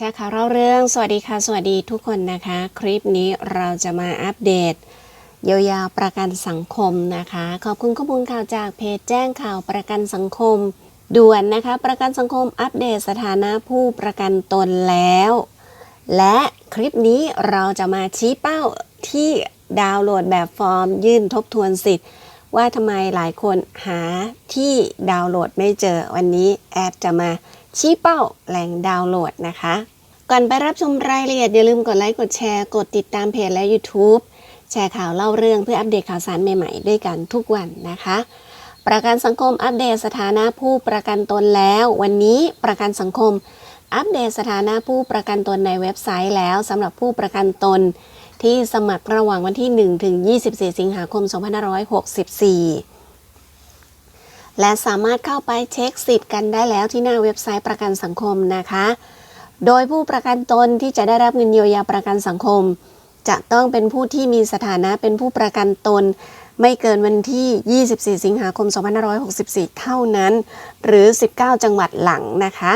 ชร์ข่าวเล่าเรื่อง สวัสดีค่ะ สวัสดีทุกคนนะคะ คลิปนี้เราจะมาอัปเดต เยียวยาประกันสังคมนะคะ ขอบคุณข้อมูลข่าวจากเพจแจ้งข่าวประกันสังคม ด่วนนะคะ ประกันสังคมอัปเดตสถานะผู้ประกันตนแล้ว และคลิปนี้เราจะมาชี้เป้าที่ดาวน์โหลดแบบฟอร์ม ยื่นทบทวนสิทธิ์ ว่าทำไมหลายคนหาที่ดาวน์โหลดไม่เจอวันนี้แอดจะมา ชี้เป้าแหล่งดาวน์โหลดนะคะ ก่อนไปรับชมรายละเอียดอย่าลืมกดไลค์กดแชร์กดติดตามเพจและ YouTube แชร์ข่าวเล่าเรื่องเพื่ออัปเดตข่าวสารใหม่ๆ ด้วยกันทุกวันนะคะ ประกันสังคมอัปเดตสถานะผู้ประกันตนแล้ว วันนี้ประกันสังคม อัปเดตสถานะผู้ประกันตนในเว็บไซต์แล้วสำหรับผู้ประกันตน ที่สมัครระหว่างวันที่ 1 ถึง 24 สิงหาคม 2564 และสามารถเข้าไปเช็คสิทธิ์กันได้แล้วที่หน้าเว็บไซต์ประกันสังคมนะคะ โดยผู้ประกันตนที่จะได้รับเงินเยียวยาประกันสังคม จะต้องเป็นผู้ที่มีสถานะเป็นผู้ประกันตน ไม่เกินวันที่ 24 สิงหาคม 2564 เท่านั้น หรือ 19 จังหวัดหลังนะคะ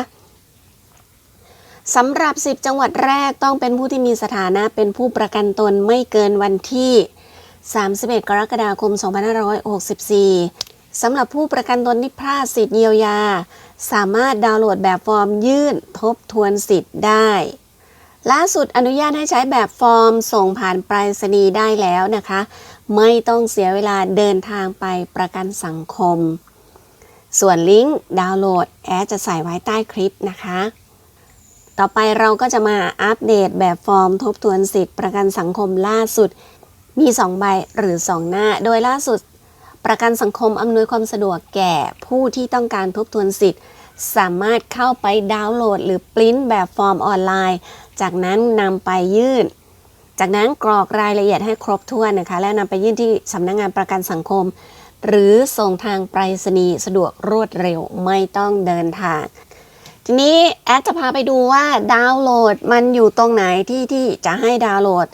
สำหรับ 10 จังหวัดแรกต้องเป็นผู้ที่มีสถานะเป็นผู้ประกันตนไม่เกินวันที่ 31 กรกฎาคม 2564 สำหรับผู้ประกันตนที่พลาดสิทธิ์เยียวยา สามารถดาวน์โหลดแบบฟอร์มยื่นทบทวนสิทธิ์ได้ล่าสุดอนุญาตให้ใช้แบบฟอร์มส่งผ่านไปรษณีย์ได้แล้วนะคะ ไม่ต้องเสียเวลาเดินทางไปประกันสังคม ส่วนลิงก์ดาวน์โหลดแอดจะใส่ไว้ใต้คลิปนะคะ ต่อไปเราก็จะมาอัปเดตแบบฟอร์มทบทวนสิทธิ์ประกันสังคมล่าสุด มี 2 ใบหรือ 2 หน้า โดยล่าสุด ประกันสังคมอำนวยความสะดวกแก่ผู้ที่ต้องการทบทวนสิทธิ์ สามารถเข้าไปดาวน์โหลด หรือปริ้นแบบฟอร์มออนไลน์ จากนั้นนำไปยื่น จากนั้นกรอกรายละเอียดให้ครบถ้วนนะคะ แล้วนำไปยื่นที่สำนักงงานประกันสังคม หรือส่งทางไปรษณีย์สะดวกรวดเร็วไม่ต้องเดินทาง ทีนี้แอดจะพาไปดูว่าดาวน์โหลดมันอยู่ตรงไหนที่ที่จะให้ดาวน์โหลด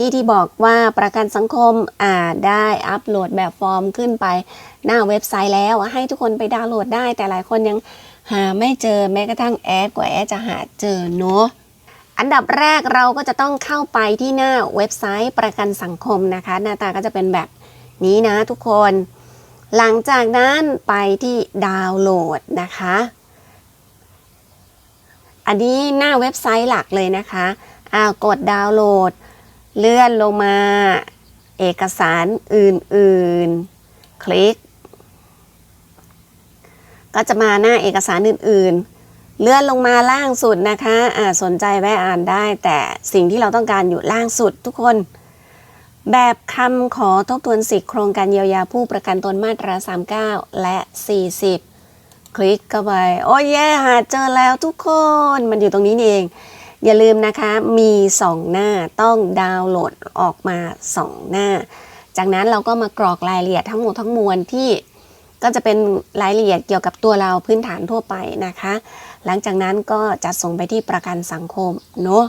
ที่ที่บอกว่าประกันสังคมอ่าได้อัปโหลดแบบฟอร์มขึ้นไปหน้าเว็บไซต์แล้วให้ทุกคนไปดาวน์โหลดได้ แต่หลายคนยังหาไม่เจอแม้กระทั่งแอดกว่าแอดจะหาเจอเนาะอันดับแรกเราก็จะต้องเข้าไปที่หน้าเว็บไซต์ประกันสังคมนะคะ หน้าตาก็จะเป็นแบบนี้นะทุกคน หลังจากนั้นไปที่ดาวน์โหลดนะคะ อันนี้หน้าเว็บไซต์หลักเลยนะคะอ่ากดดาวน์โหลด เลื่อนลงมา เอกสารอื่นๆ คลิก ก็จะมาหน้าเอกสารอื่นๆ เลื่อนลงมาล่างสุดนะคะอ่าสนใจแวะอ่านได้ แต่สิ่งที่เราต้องการอยู่ล่างสุดทุกคน แบบคำขอทบทวนสิทธิโครงการเยียวยาผู้ประกันตนมาตรา 39 และ 40 คลิกเข้าไป โอ้ยแย่หาเจอแล้วทุกคน มันอยู่ตรงนี้นี่เอง อย่าลืมนะคะมี 2 หน้าต้องดาวน์โหลดออกมา 2 หน้า จากนั้นเราก็มากรอกรายละเอียดทั้งหมดทั้งมวลที่ก็จะเป็นรายละเอียดเกี่ยวกับตัวเราพื้นฐานทั่วไปนะคะ หลังจากนั้นก็จะส่งไปที่ประกันสังคมเนาะ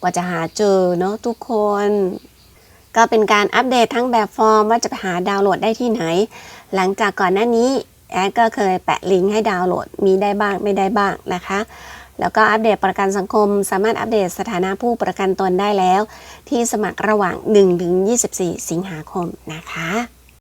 กว่าจะหาเจอเนาะทุกคน ก็เป็นการอัปเดตทั้งแบบฟอร์มว่าจะไปหาดาวน์โหลดได้ที่ไหน หลังจากก่อนหน้านี้แอดก็เคยแปะลิงก์ให้ดาวน์โหลดมีได้บ้างไม่ได้บ้างนะคะ แล้วก็อัปเดตประกันสังคม สามารถอัปเดตสถานะผู้ประกันตนได้แล้ว ที่สมัครระหว่าง 1-24 สิงหาคมนะคะ